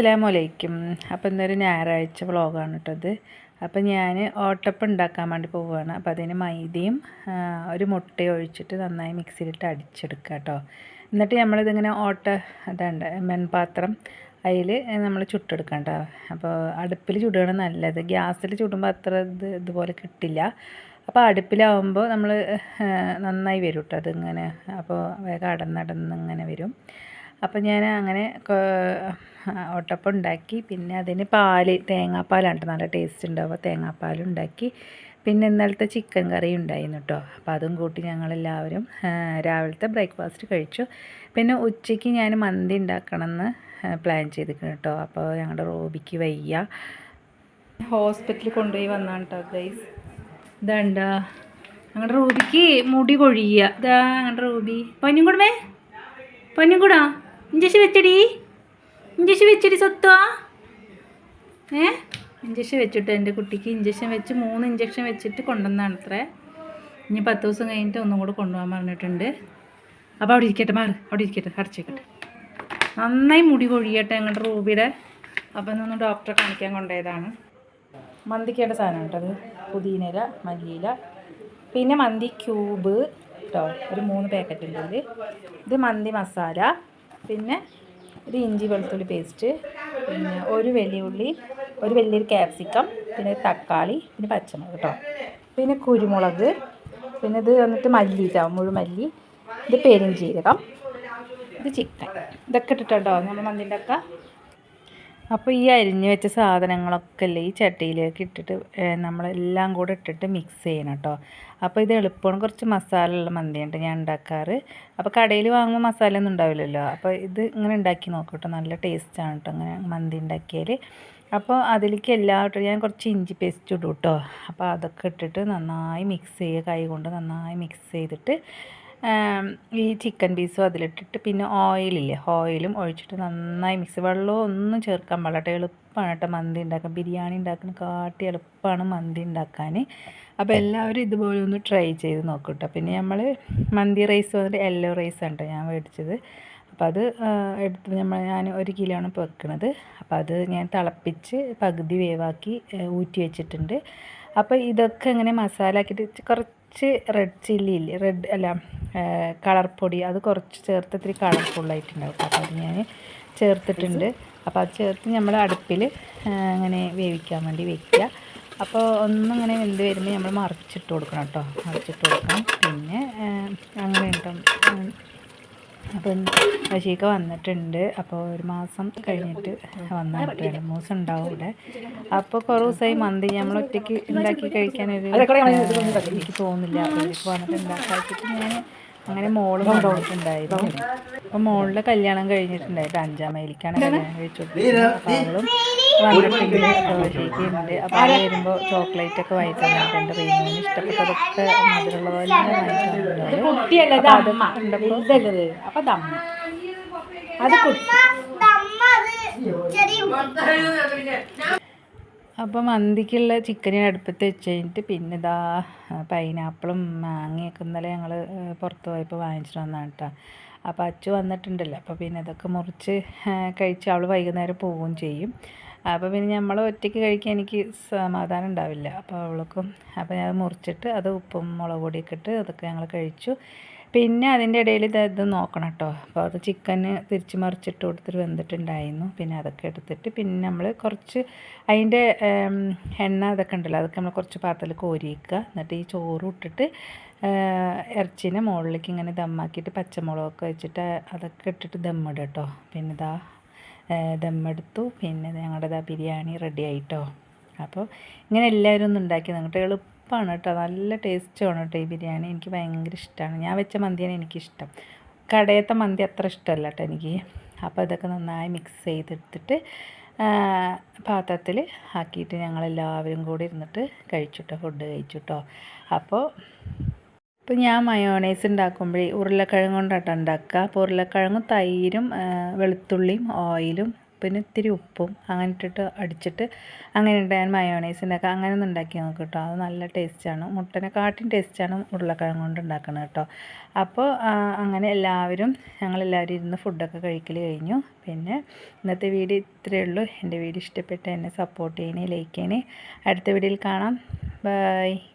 അസ്സലാമു അലൈക്കും അപ്പോൾ ഇന്നൊരു ഞായറാഴ്ച വ്ളോഗാണ് കേട്ടത് അപ്പോൾ ഞാൻ ഓട്ടപ്പം ഉണ്ടാക്കാൻ വേണ്ടി പോവുകയാണ് അപ്പോൾ അതിന് മൈദയും ഒരു മുട്ടയും ഒഴിച്ചിട്ട് നന്നായി മിക്സിയിലിട്ട് അടിച്ചെടുക്കുക കേട്ടോ എന്നിട്ട് നമ്മളിതിങ്ങനെ ഓട്ട അതുണ്ട് മൺപാത്രം അതിൽ നമ്മൾ ചുട്ടെടുക്കണ്ട അപ്പോൾ അടുപ്പിൽ ചുടുകയാണ് നല്ലത്. ഗ്യാസിൽ ചുടുമ്പോൾ അത്ര ഇത് ഇതുപോലെ കിട്ടില്ല. അപ്പോൾ അടുപ്പിലാവുമ്പോൾ നമ്മൾ നന്നായി വരും കേട്ടോ അതിങ്ങനെ. അപ്പോൾ വേഗം അടന്നടന്ന് ഇങ്ങനെ വരും. അപ്പോൾ ഞാൻ അങ്ങനെ ഒട്ടപ്പം ഉണ്ടാക്കി. പിന്നെ അതിന് പാൽ തേങ്ങാപ്പാലാണ് നല്ല ടേസ്റ്റ് ഉണ്ടാവും. തേങ്ങാപ്പാൽ ഉണ്ടാക്കി. പിന്നെ ഇന്നലത്തെ ചിക്കൻ കറി ഉണ്ടായിരുന്നു കേട്ടോ അപ്പോൾ അതും കൂട്ടി ഞങ്ങളെല്ലാവരും രാവിലത്തെ ബ്രേക്ക്ഫാസ്റ്റ് കഴിച്ചു. പിന്നെ ഉച്ചയ്ക്ക് ഞാൻ മന്തി ഉണ്ടാക്കണമെന്ന് പ്ലാൻ ചെയ്തിരിക്കുന്നു കേട്ടോ അപ്പോൾ ഞങ്ങളുടെ റോബിക്ക് വയ്യ. ഹോസ്പിറ്റലിൽ കൊണ്ടുപോയി വന്നാണ് കേട്ടോ ഗൈസ് ഇതാണ്ടാ. ഞങ്ങളുടെ റൂബിക്ക് മുടി കൊഴിയുക ഇതാ ഞങ്ങളുടെ റൂബി. പൊന്നും കൂടുമേ പൊന്നും കൂടാ. ഇഞ്ചക്ഷൻ വെച്ചടി. ഇഞ്ചക്ഷൻ വെച്ചടി സ്വത്തോ? ഏ? ഇഞ്ചക്ഷൻ വെച്ചിട്ട് എന്റെ കുട്ടിക്ക് ഇഞ്ചക്ഷൻ വെച്ച് മൂന്ന് ഇഞ്ചക്ഷൻ വെച്ചിട്ട് കൊണ്ടുവന്നാണ് അത്രേ ഇനി പത്ത് ദിവസം കഴിഞ്ഞിട്ട് ഒന്നും കൂടെ കൊണ്ടുപോകാൻ പറഞ്ഞിട്ടുണ്ട്. അപ്പോൾ അവിടെ ഇരിക്കട്ടെ മാറ്. അവിടെ ഇരിക്കട്ടെ അടച്ചേക്കട്ടെ നന്നായി മുടി കൊഴിയട്ടെ ഞങ്ങളുടെ റൂബിയുടെ. അപ്പോൾ ഇന്നൊന്ന് ഡോക്ടറെ കാണിക്കാൻ കൊണ്ടുപോയതാണ്. മന്തിക്കേണ്ട സാധനം കേട്ടത് പുതിനയില മല്ലിയില പിന്നെ മന്തി ക്യൂബ് കേട്ടോ ഒരു മൂന്ന് പാക്കറ്റ് ഉണ്ട് ഇത് മന്തി മസാല. പിന്നെ ഒരു ഇഞ്ചി വെളുത്തുള്ളി പേസ്റ്റ് പിന്നെ ഒരു വലിയ ഉള്ളി ഒരു വലിയൊരു ക്യാപ്സിക്കം പിന്നെ തക്കാളി പിന്നെ പച്ചമുളക് കേട്ടോ പിന്നെ കുരുമുളക് പിന്നെ ഇത് വന്നിട്ട് മല്ലി ഇതാവും മുഴുമല്ലി ഇത് പെരുംജീരകം ഇത് ചിക്കൻ ഇതൊക്കെ ഇട്ടിട്ടുണ്ടോ? നമ്മൾ മന്തിന്റെ ഉണ്ടാക്കുക അപ്പോൾ ഈ അരിഞ്ഞു വെച്ച സാധനങ്ങളൊക്കെ അല്ലേ ഈ ചട്ടിയിലേക്ക് ഇട്ടിട്ട് നമ്മളെല്ലാം കൂടെ ഇട്ടിട്ട് മിക്സ് ചെയ്യണം കേട്ടോ അപ്പോൾ ഇത് എളുപ്പമാണ് കുറച്ച് മസാല ഉള്ള മന്തിയുണ്ട് ഞാൻ ഉണ്ടാക്കാറ്. അപ്പോൾ കടയിൽ വാങ്ങുമ്പോൾ മസാല ഒന്നും ഉണ്ടാവില്ലല്ലോ. അപ്പോൾ ഇത് ഇങ്ങനെ ഉണ്ടാക്കി നോക്കൂ കേട്ടോ നല്ല ടേസ്റ്റാണ് കേട്ടോ അങ്ങനെ മന്തി ഉണ്ടാക്കിയാൽ അപ്പോൾ അതിലേക്ക് എല്ലാം ഞാൻ കുറച്ച് ഇഞ്ചി പേസ്റ്റ് ഇടും കേട്ടോ അപ്പോൾ അതൊക്കെ ഇട്ടിട്ട് നന്നായി മിക്സ് ചെയ്യുക കൈ കൊണ്ട് നന്നായി മിക്സ് ചെയ്തിട്ട് ഈ ചിക്കൻ പീസും അതിലിട്ടിട്ട് പിന്നെ ഓയിലില്ലേ ഓയിലും ഒഴിച്ചിട്ട് നന്നായി മിക്സ് വെള്ളവും ഒന്നും ചേർക്കാൻ പാടില്ല എളുപ്പമാണ് കേട്ടോ മന്തി ഉണ്ടാക്കാൻ. ബിരിയാണി ഉണ്ടാക്കുന്ന കാട്ടി എളുപ്പമാണ് മന്തി ഉണ്ടാക്കാൻ. അപ്പോൾ എല്ലാവരും ഇതുപോലെ ഒന്ന് ട്രൈ ചെയ്ത് നോക്കും കേട്ടോ. പിന്നെ നമ്മൾ മന്തി റൈസ് വന്നിട്ട് യെല്ലോ റൈസ് ആണ് കേട്ടോ ഞാൻ മേടിച്ചത് അപ്പോൾ അത് എടുത്ത് നമ്മൾ ഞാൻ ഒരു കിലോ ആണ് ഇപ്പോൾ അപ്പോൾ അത് ഞാൻ തിളപ്പിച്ച് പകുതി വേവാക്കി ഊറ്റി വെച്ചിട്ടുണ്ട്. അപ്പോൾ ഇതൊക്കെ ഇങ്ങനെ മസാല ആക്കിയിട്ട് കുറച്ച് റെഡ് ചില്ലി ഇല്ലേ? റെഡ് അല്ല കളർ പൊടി. അത് കുറച്ച് ചേർത്ത് ഇത്തിരി കളർഫുള്ളായിട്ടുണ്ടാവും അപ്പോൾ അത് ഞാൻ ചേർത്തിട്ടുണ്ട്. അപ്പോൾ അത് ചേർത്ത് നമ്മൾ അടുപ്പിൽ അങ്ങനെ വേവിക്കാൻ വേണ്ടി വെക്കുക. അപ്പോൾ ഒന്നിങ്ങനെ വെന്ത് വരുമ്പോൾ നമ്മൾ മറിച്ചിട്ട് കൊടുക്കണം കേട്ടോ. മറിച്ചിട്ട് കൊടുക്കണം. പിന്നെ അപ്പം ബഷീക്ക വന്നിട്ടുണ്ട്. അപ്പോൾ ഒരു മാസം കഴിഞ്ഞിട്ട് വന്നിട്ട് രണ്ട് മൂസം ഉണ്ടാവും ഇവിടെ. അപ്പോൾ കുറേ ദിവസമായി മന്തി നമ്മൾ ഒറ്റയ്ക്ക് ഉണ്ടാക്കി കഴിക്കാനൊരു എനിക്ക് തോന്നുന്നില്ല. അപ്പോൾ വന്നിട്ട് ഉണ്ടാക്കാക്കിയിട്ട് ഞാൻ അങ്ങനെ മോൾ കൊണ്ടുപോയിട്ടുണ്ടായിരുന്നു അപ്പോൾ മോളുടെ കല്യാണം കഴിഞ്ഞിട്ടുണ്ടായിരുന്നു അഞ്ചാം മൈലിക്കാണ് കല്യാണം കഴിച്ചത് അപ്പോൾ അവളും വന്നിട്ടുണ്ട് ബഷീക്കുണ്ട് അത് വരുമ്പോൾ ചോക്ലേറ്റ് ഒക്കെ വാങ്ങി എന്റെ റീനുവിന് ഇഷ്ടപ്പെട്ടതൊക്കെ മധുരമുള്ള പോലെ അതൊക്കെ അപ്പൊ ദമ്മ അത് കുട്ടി. അപ്പോൾ മന്തിക്കുള്ള ചിക്കൻ അടുപ്പത്ത് വെച്ച് കഴിഞ്ഞിട്ട് പിന്നെ ഇതാ പൈനാപ്പിളും മാങ്ങയൊക്കെ ഇന്നലെ ഞങ്ങൾ പുറത്ത് പോയപ്പോൾ വാങ്ങിച്ചിട്ട് വന്നതാണ് കേട്ടോ അപ്പോൾ അച്ചു വന്നിട്ടുണ്ടല്ലോ. അപ്പോൾ പിന്നെ ഇതൊക്കെ മുറിച്ച് കഴിച്ച് അവൾ വൈകുന്നേരം പോവുകയും ചെയ്യും. അപ്പോൾ പിന്നെ നമ്മൾ ഒറ്റയ്ക്ക് കഴിക്കാൻ എനിക്ക് സമാധാനം ഉണ്ടാവില്ല. അപ്പോൾ അവൾക്കും അപ്പോൾ ഞാൻ മുറിച്ചിട്ട് അത് ഉപ്പും മുളക് പൊടിയൊക്കെ ഇട്ട് അതൊക്കെ ഞങ്ങൾ കഴിച്ചു. പിന്നെ അതിന്റെ ഇടയിൽ ഇത് ഇത് നോക്കണം കേട്ടോ. അപ്പോൾ അത് ചിക്കന് തിരിച്ച് മറിച്ചിട്ട് കൊടുത്തിട്ട് വെന്തിട്ടുണ്ടായിരുന്നു. പിന്നെ അതൊക്കെ എടുത്തിട്ട് പിന്നെ നമ്മൾ കുറച്ച് അതിന്റെ എണ്ണ അതൊക്കെ ഉണ്ടല്ലോ അതൊക്കെ നമ്മൾ കുറച്ച് പാത്രത്തിൽ കോരിയിക്കുക എന്നിട്ട് ഈ ചോറ് ഇട്ടിട്ട് ഇറച്ചിനെ മുകളിലേക്ക് ഇങ്ങനെ ദമ്മാക്കിയിട്ട് പച്ചമുളകൊക്കെ വെച്ചിട്ട് അതൊക്കെ ഇട്ടിട്ട് ദമ്മിടുക കേട്ടോ. പിന്നെ ഇതാ ദമ്മെടുത്തു. പിന്നെ ഞങ്ങളുടെ ബിരിയാണി റെഡി ആയിട്ടോ. അപ്പോൾ ഇങ്ങനെ എല്ലാവരും ഒന്ന് ഉണ്ടാക്കി നിങ്ങട്ട് എളുപ്പമാണ് കേട്ടോ. നല്ല ടേസ്റ്റാണ് കേട്ടോ ഈ ബിരിയാണി. എനിക്ക് ഭയങ്കര ഇഷ്ടമാണ് ഞാൻ വെച്ച മന്തിയാണ് എനിക്കിഷ്ടം. കടയത്തെ മന്തി അത്ര ഇഷ്ടമല്ല കേട്ടോ എനിക്ക്. അപ്പോൾ ഇതൊക്കെ നന്നായി മിക്സ് ചെയ്തെടുത്തിട്ട് പാത്രത്തിൽ ആക്കിയിട്ട് ഞങ്ങളെല്ലാവരും കൂടി ഇരുന്നിട്ട് കഴിച്ചുട്ടോ ഫുഡ് കഴിച്ചുട്ടോ. അപ്പോൾ ഇപ്പോൾ ഞാൻ മയോണൈസ് ഉണ്ടാക്കുമ്പോഴേ ഉരുളക്കിഴങ്ങ് കൊണ്ടാട്ടോ ഉണ്ടാക്കുക. അപ്പോൾ ഉരുളക്കിഴങ്ങും തൈരും വെളുത്തുള്ളിയും ഓയിലും ഉപ്പിന് ഇത്തിരി ഉപ്പും അങ്ങനെ ഇട്ടിട്ട് അടിച്ചിട്ട് അങ്ങനെ ഉണ്ടായാൽ മയോണൈസ് ഉണ്ടാക്കുക അങ്ങനെ ഒന്ന് ഉണ്ടാക്കി നോക്കും കേട്ടോ അത് നല്ല ടേസ്റ്റാണ്. മുട്ടനെക്കാട്ടിയും ടേസ്റ്റാണ് ഉരുളക്കിഴങ്ങ് കൊണ്ട് ഉണ്ടാക്കുന്നത് കേട്ടോ അപ്പോൾ അങ്ങനെ എല്ലാവരും ഞങ്ങളെല്ലാവരും ഇരുന്ന് ഫുഡൊക്കെ കഴിക്കൽ കഴിഞ്ഞു. പിന്നെ ഇന്നത്തെ വീഡിയോ ഇത്രയേ ഉള്ളൂ. എന്റെ വീഡിയോ ഇഷ്ടപ്പെട്ട് എന്നെ സപ്പോർട്ട് ചെയ്യണേ ലൈക്ക് ചെയ്യണേ. അടുത്ത വീഡിയോയിൽ കാണാം. ബൈ.